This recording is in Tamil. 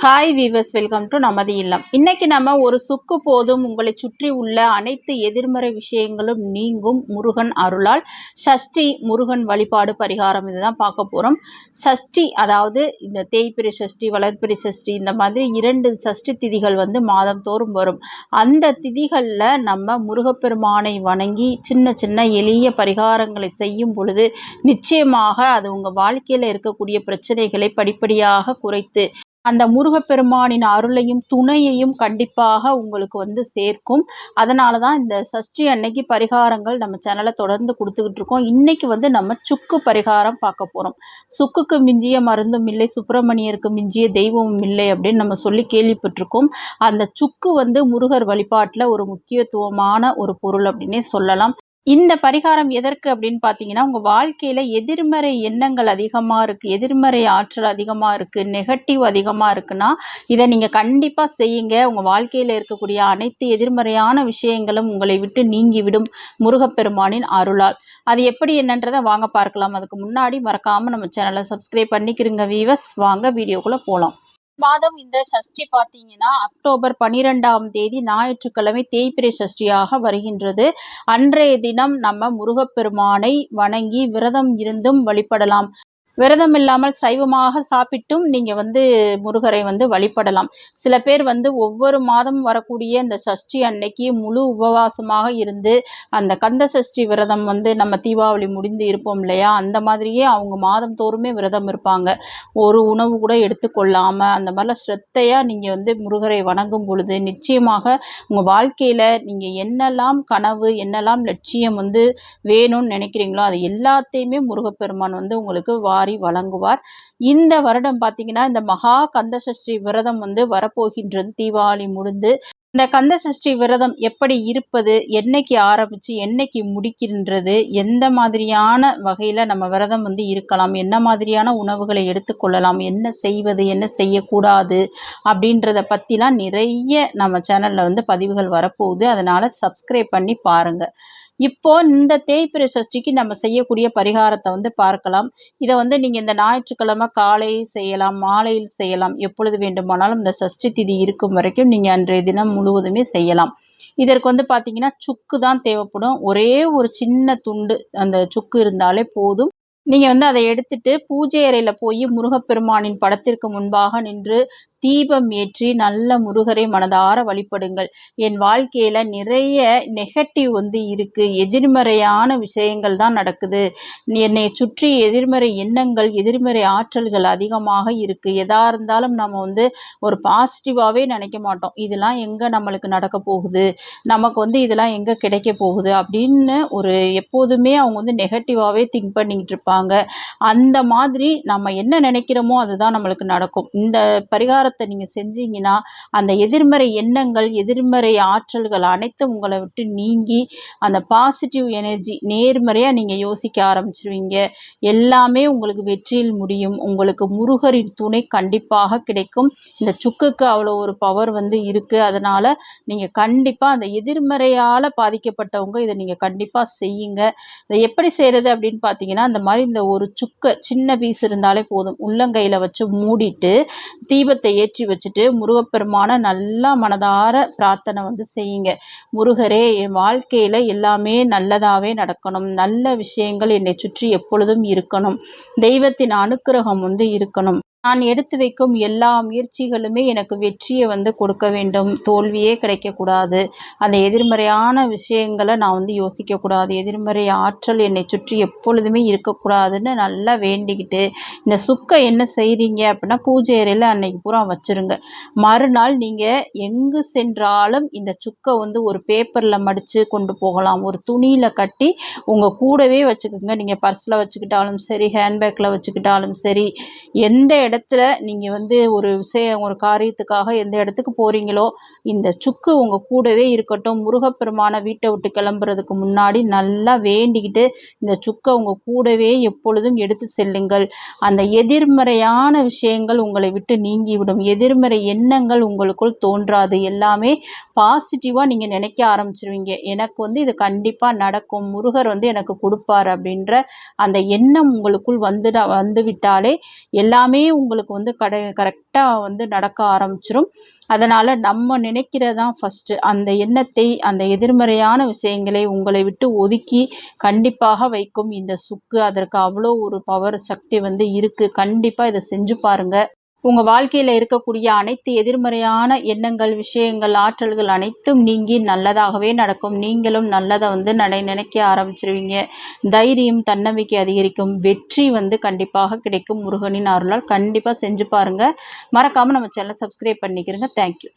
ஹாய் வீவர்ஸ் வெல்கம் டு நமது இல்லம் இன்னைக்கு நம்ம ஒரு சுக்கு போதும் உங்களை சுற்றி உள்ள அனைத்து எதிர்மறை விஷயங்களும் நீங்கும் முருகன் அருளால். சஷ்டி முருகன் வழிபாடு பரிகாரம் இதுதான் பார்க்க போகிறோம் சஷ்டி அதாவது இந்த தேய்பிரி சஷ்டி வளர்ப்பிரி சஷ்டி இந்த மாதிரி இரண்டு சஷ்டி திதிகள் வந்து மாதந்தோறும் வரும். அந்த திதிகளில் நம்ம முருகப்பெருமானை வணங்கி சின்ன சின்ன எளிய பரிகாரங்களை செய்யும் பொழுது நிச்சயமாக அது உங்கள் வாழ்க்கையில் இருக்கக்கூடிய பிரச்சனைகளை படிப்படியாக குறைத்து அந்த முருகப்பெருமானின் அருளையும் துணையையும் கண்டிப்பாக உங்களுக்கு வந்து சேர்க்கும். அதனால தான் இந்த சஷ்டி அன்னைக்கு பரிகாரங்கள் நம்ம சேனலை தொடர்ந்து கொடுத்துக்கிட்டு இருக்கோம் இன்னைக்கு வந்து நம்ம சுக்கு பரிகாரம் பார்க்க போகிறோம் சுக்குக்கு மிஞ்சிய மருந்தும் இல்லை சுப்பிரமணியருக்கு மிஞ்சிய தெய்வமும் இல்லை அப்படின்னு நம்ம சொல்லி கேள்விப்பட்டிருக்கோம். அந்த சுக்கு வந்து முருகர் வழிபாட்டில் ஒரு முக்கியத்துவமான ஒரு பொருள் அப்படின்னே சொல்லலாம். இந்த பரிகாரம் எதற்கு அப்படின்னு பார்த்தீங்கன்னா உங்கள் வாழ்க்கையில் எதிர்மறை எண்ணங்கள் அதிகமாக இருக்குது எதிர்மறை ஆற்றல் அதிகமாக இருக்குது நெகட்டிவ் அதிகமாக இருக்குன்னா இதை நீங்கள் கண்டிப்பாக செய்யுங்க. உங்கள் வாழ்க்கையில் இருக்கக்கூடிய அனைத்து எதிர்மறையான விஷயங்களும் உங்களை விட்டு நீங்கிவிடும். முருகப்பெருமானின் அருளால். அது எப்படி என்னன்றதை வாங்க பார்க்கலாம். அதுக்கு முன்னாடி மறக்காமல் நம்ம சேனலை சப்ஸ்கிரைப் பண்ணிக்கிறங்க வீவர்ஸ் வாங்க வீடியோக்குள்ளே போகலாம் மாதம் இந்த சஷ்டி பார்த்தீங்கன்னா அக்டோபர் பன்னிரெண்டாம் தேதி ஞாயிற்றுக்கிழமை தேய்பிரை சஷ்டியாக வருகின்றது. அன்றைய தினம் நம்ம முருகப்பெருமானை வணங்கி விரதம் இருந்தும் வழிபடலாம். விரதம் இல்லாமல் சைவமாக சாப்பிட்டும் நீங்கள் வந்து முருகரை வந்து வழிபடலாம். சில பேர் வந்து ஒவ்வொரு மாதம் வரக்கூடிய இந்த சஷ்டி அன்னைக்கு முழு உபவாசமாக இருந்து அந்த கந்த சஷ்டி விரதம் வந்து நம்ம தீபாவளி முடிந்து இருப்போம் இல்லையா? அந்த மாதிரியே அவங்க மாதம் தோறுமே விரதம் இருப்பாங்க. ஒரு உணவு கூட எடுத்துக்கொள்ளாமல் அந்த மாதிரிலாம் ஸ்ரத்தையாக நீங்கள் வந்து முருகரை வணங்கும் பொழுது நிச்சயமாக உங்கள் வாழ்க்கையில் நீங்கள் என்னெல்லாம் கனவு என்னெல்லாம் லட்சியம் வந்து வேணும்னு நினைக்கிறீங்களோ அது எல்லாத்தையுமே முருகப்பெருமான் வந்து உங்களுக்கு வாரி வழங்குவார். இந்த வருடம் பார்த்தீங்கன்னா இந்த மகா கந்தசஷ்டி விரதம் வந்து வரப்போகின்றது. தீபாவளி முடிந்து இந்த கந்த சஷ்டி விரதம் எப்படி இருப்பது என்னைக்கு ஆரம்பிச்சு என்னைக்கு முடிக்கின்றது எந்த மாதிரியான வகையில் நம்ம விரதம் வந்து இருக்கலாம் என்ன மாதிரியான உணவுகளை எடுத்துக்கொள்ளலாம் என்ன செய்வது என்ன செய்யக்கூடாது அப்படின்றத பற்றிலாம் நிறைய நம்ம சேனலில் வந்து பதிவுகள் வரப்போகுது. அதனால் சப்ஸ்கிரைப் பண்ணி பாருங்கள் இப்போ இந்த தேய்பிரை சஷ்டிக்கு நம்ம செய்யக்கூடிய பரிகாரத்தை வந்து பார்க்கலாம். இதை வந்து நீங்கள் இந்த ஞாயிற்றுக்கிழமை காலை செய்யலாம் மாலையில் செய்யலாம். எப்பொழுது வேண்டுமானாலும் இந்த சஷ்டி திதி இருக்கும் வரைக்கும் நீங்கள் அன்றைய தினம் முழுவதுமே செய்யலாம். இதற்கு வந்து பார்த்தீங்கன்னா சுக்கு தான் தேவைப்படும். ஒரே ஒரு சின்ன துண்டு அந்த சுக்கு இருந்தாலே போதும். நீங்கள் வந்து அதை எடுத்துட்டு பூஜை அறையில் போய் முருகப்பெருமானின் படத்திற்கு முன்பாக நின்று தீபம் ஏற்றி நல்ல முருகரை மனதார வழிபடுங்கள். என் வாழ்க்கையில் நிறைய நெகட்டிவ் வந்து இருக்குது எதிர்மறையான விஷயங்கள் தான் நடக்குது. என்னை சுற்றி எதிர்மறை எண்ணங்கள் எதிர்மறை ஆற்றல்கள் அதிகமாக இருக்குது எதா இருந்தாலும் நம்ம வந்து ஒரு பாசிட்டிவாகவே நினைக்க மாட்டோம். இதெல்லாம் எங்கே நம்மளுக்கு நடக்க போகுது? நமக்கு வந்து இதெல்லாம் எங்கே கிடைக்க போகுது? அப்படின்னு ஒரு எப்போதுமே அவங்க வந்து நெகட்டிவாகவே திங்க் பண்ணிக்கிட்டு இருப்பாங்க. அந்த மாதிரி நம்ம என்ன நினைக்கிறோமோ அதுதான் நம்மளுக்கு நடக்கும். இந்த பரிகார பரிகாரத்தை நீங்கள் செஞ்சீங்கன்னா அந்த எதிர்மறை எண்ணங்கள் எதிர்மறை ஆற்றல்கள் அனைத்தும் உங்களை விட்டு நீங்கி அந்த பாசிட்டிவ் எனர்ஜி நேர்மறையாக நீங்கள் யோசிக்க ஆரம்பிச்சிருவீங்க. எல்லாமே உங்களுக்கு வெற்றியில் முடியும். உங்களுக்கு முருகரின் துணை கண்டிப்பாக கிடைக்கும். இந்த சுக்குக்கு அவ்வளோ ஒரு பவர் வந்து இருக்குது அதனால் நீங்கள் கண்டிப்பாக அந்த எதிர்மறையால் பாதிக்கப்பட்டவங்க இதை நீங்கள் கண்டிப்பாக செய்யுங்க. இதை எப்படி செய்கிறது அப்படின்னு பார்த்தீங்கன்னா அந்த மாதிரி இந்த ஒரு சுக்கை சின்ன பீஸ் இருந்தாலே போதும். உள்ளங்கையில் வச்சு மூடிட்டு தீபத்தை ஏற்றி வச்சுட்டு முருகப்பெருமான நல்லா மனதார பிரார்த்தனை வந்து செய்யுங்க. முருகரே என் வாழ்க்கையில் எல்லாமே நல்லதாகவே நடக்கணும். நல்ல விஷயங்கள் என்னை சுற்றி எப்பொழுதும் இருக்கணும். தெய்வத்தின் அனுக்கிரகம் வந்து இருக்கணும். நான் எடுத்து வைக்கும் எல்லா முயற்சிகளுமே எனக்கு வெற்றியை வந்து கொடுக்க வேண்டும். தோல்வியே கிடைக்கக்கூடாது. அந்த எதிர்மறையான விஷயங்களை நான் வந்து யோசிக்கக்கூடாது. எதிர்மறை ஆற்றல் என்னை சுற்றி எப்பொழுதுமே இருக்கக்கூடாதுன்னு நல்லா வேண்டிக்கிட்டு இந்த சுக்கை என்ன செய்கிறீங்க அப்படின்னா பூஜை அறையில் அன்னைக்கு பூரா வச்சுருங்க. மறுநாள் நீங்கள் எங்கு சென்றாலும் இந்த சுக்கை வந்து ஒரு பேப்பரில் மடித்து கொண்டு போகலாம். ஒரு துணியில் கட்டி உங்கள் கூடவே வச்சுக்கோங்க. நீங்கள் பர்ஸில் வச்சுக்கிட்டாலும் சரி ஹேண்ட்பேக்கில் வச்சுக்கிட்டாலும் சரி எந்த இடத்துல நீங்கள் வந்து ஒரு விஷயம் ஒரு காரியத்துக்காக எந்த இடத்துக்கு போகிறீங்களோ இந்த சுக்கு உங்கள் கூடவே இருக்கட்டும் முருகப்பெருமான வீட்டை விட்டு கிளம்புறதுக்கு முன்னாடி நல்லா வேண்டிக்கிட்டு இந்த சுக்கை உங்கள் கூடவே எப்பொழுதும் எடுத்து செல்லுங்கள். அந்த எதிர்மறையான விஷயங்கள் உங்களை விட்டு நீங்கிவிடும். எதிர்மறை எண்ணங்கள் உங்களுக்குள் தோன்றாது. எல்லாமே பாசிட்டிவாக நீங்கள் நினைக்க ஆரம்பிச்சிருவீங்க. எனக்கு வந்து இது கண்டிப்பாக நடக்கும். முருகர் வந்து எனக்கு கொடுப்பார் அப்படின்ற அந்த எண்ணம் உங்களுக்குள் வந்துட வந்து விட்டாலே எல்லாமே உங்களுக்கு வந்து கடை கரெக்டாக வந்து நடக்க ஆரம்பிச்சிடும் அதனால் நம்ம நினைக்கிறதான் ஃபஸ்ட்டு அந்த எண்ணத்தை அந்த எதிர்மறையான விஷயங்களை உங்களை விட்டு ஒதுக்கி கண்டிப்பாக வைக்கும் இந்த சுக்கு. அதற்கு அவ்வளோ ஒரு பவர் சக்தி வந்து இருக்குது கண்டிப்பாக இதை செஞ்சு பாருங்கள் உங்கள் வாழ்க்கையில் இருக்கக்கூடிய அனைத்து எதிர்மறையான எண்ணங்கள் விஷயங்கள் ஆற்றல்கள் அனைத்தும் நீங்கி நல்லதாகவே நடக்கும். நீங்களும் நல்லதை வந்து நடை நினைக்க ஆரம்பிச்சிருவீங்க. தைரியம் தன்னம்பிக்கை அதிகரிக்கும். வெற்றி வந்து கண்டிப்பாக கிடைக்கும். முருகனின் அருளால் கண்டிப்பாக செஞ்சு பாருங்கள் மறக்காமல் நம்ம சேனலை சப்ஸ்கிரைப் பண்ணிக்கிறேங்க. தேங்க்யூ